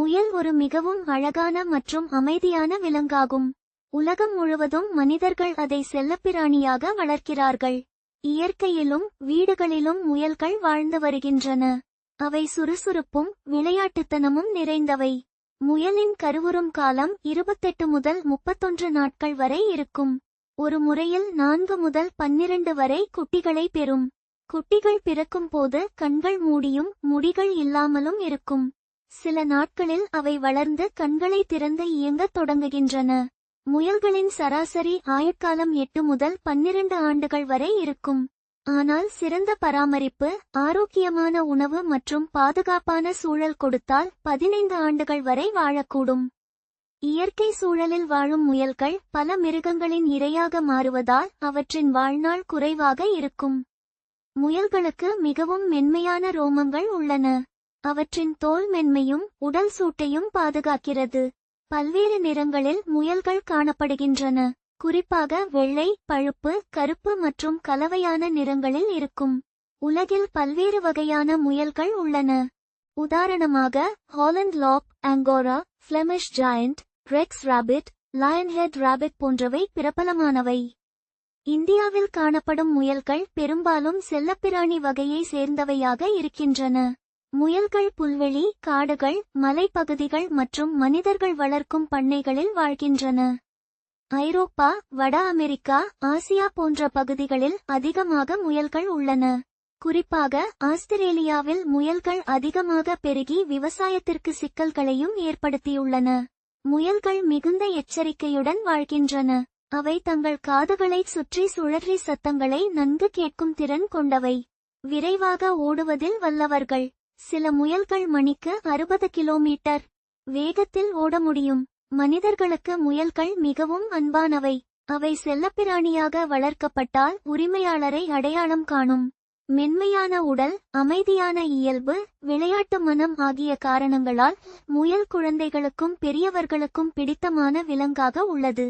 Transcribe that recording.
முயல் ஒரு மிகவும் அழகான மற்றும் அமைதியான விலங்காகும். உலகம் முழுவதும் மனிதர்கள் அதை செல்லப்பிராணியாக வளர்க்கிறார்கள். இயற்கையிலும் வீடுகளிலும் முயல்கள் வாழ்ந்து வருகின்றன. அவை சுறுசுறுப்பும் விளையாட்டுத்தனமும் நிறைந்தவை. முயலின் கருவுறும் காலம் இருபத்தெட்டு முதல் முப்பத்தொன்று நாட்கள் வரை இருக்கும். ஒரு முறையில் நான்கு முதல் பன்னிரண்டு வரை குட்டிகளை பெறும். குட்டிகள் பிறக்கும் போது கண்கள் மூடியும் முடிகள் இல்லாமலும் இருக்கும். சில நாட்களில் அவை வளர்ந்து கண்களை திறந்து இயங்கத் தொடங்குகின்றன. முயல்களின் சராசரி ஆயுட்காலம் எட்டு முதல் பன்னிரண்டு ஆண்டுகள் வரை இருக்கும். ஆனால் சிறந்த பராமரிப்பு ஆரோக்கியமான உணவு மற்றும் பாதுகாப்பான சூழல் கொடுத்தால் பதினைந்து ஆண்டுகள் வரை வாழக்கூடும். இயற்கை சூழலில் வாழும் முயல்கள் பல மிருகங்களின் இரையாக மாறுவதால் அவற்றின் வாழ்நாள் குறைவாக இருக்கும். முயல்களுக்கு மிகவும் மென்மையான ரோமங்கள் உள்ளன. அவற்றின் தோல் மென்மையும் உடல் சூட்டையும் பாதுகாக்கிறது. பல்வேறு நிறங்களில் முயல்கள் காணப்படுகின்றன. குறிப்பாக வெள்ளை பழுப்பு கருப்பு மற்றும் கலவையான நிறங்களில் இருக்கும். உலகில் பல்வேறு வகையான முயல்கள் உள்ளன. உதாரணமாக Holland lop angora Flemish giant rex rabbit lionhead rabbit போன்றவை பிரபலமானவை. இந்தியாவில் காணப்படும் முயல்கள் பெரும்பாலும் செல்லப்பிராணி வகையை சேர்ந்தவையாக இருக்கின்றன. முயல்கள் புல்வெளி காடுகள் மலைப்பகுதிகள் மற்றும் மனிதர்கள் வளர்க்கும் பண்ணைகளில் வாழ்கின்றன. ஐரோப்பா வட அமெரிக்கா ஆசியா போன்ற பகுதிகளில் அதிகமாக முயல்கள் உள்ளன. குறிப்பாக ஆஸ்திரேலியாவில் முயல்கள் அதிகமாக பெருகி விவசாயத்திற்கு சிக்கல்களையும் ஏற்படுத்தியுள்ளன. முயல்கள் மிகுந்த எச்சரிக்கையுடன் வாழ்கின்றன. அவை தங்கள் காதுகளைச் சுற்றி சுழற்றி சத்தங்களை நன்கு கேட்கும் திறன் கொண்டவை. விரைவாக ஓடுவதில் வல்லவர்கள். சில முயல்கள் மணிக்கு அறுபது கிலோமீட்டர். வேகத்தில் ஓட முடியும். மனிதர்களுக்கு முயல்கள் மிகவும் அன்பானவை. அவை செல்லப்பிராணியாக வளர்க்கப்பட்டால் உரிமையாளரை அடையாளம் காணும். மென்மையான உடல் அமைதியான இயல்பு விளையாட்டு மனம் ஆகிய காரணங்களால் முயல் குழந்தைகளுக்கும் பெரியவர்களுக்கும் பிடித்தமான விலங்காக உள்ளது.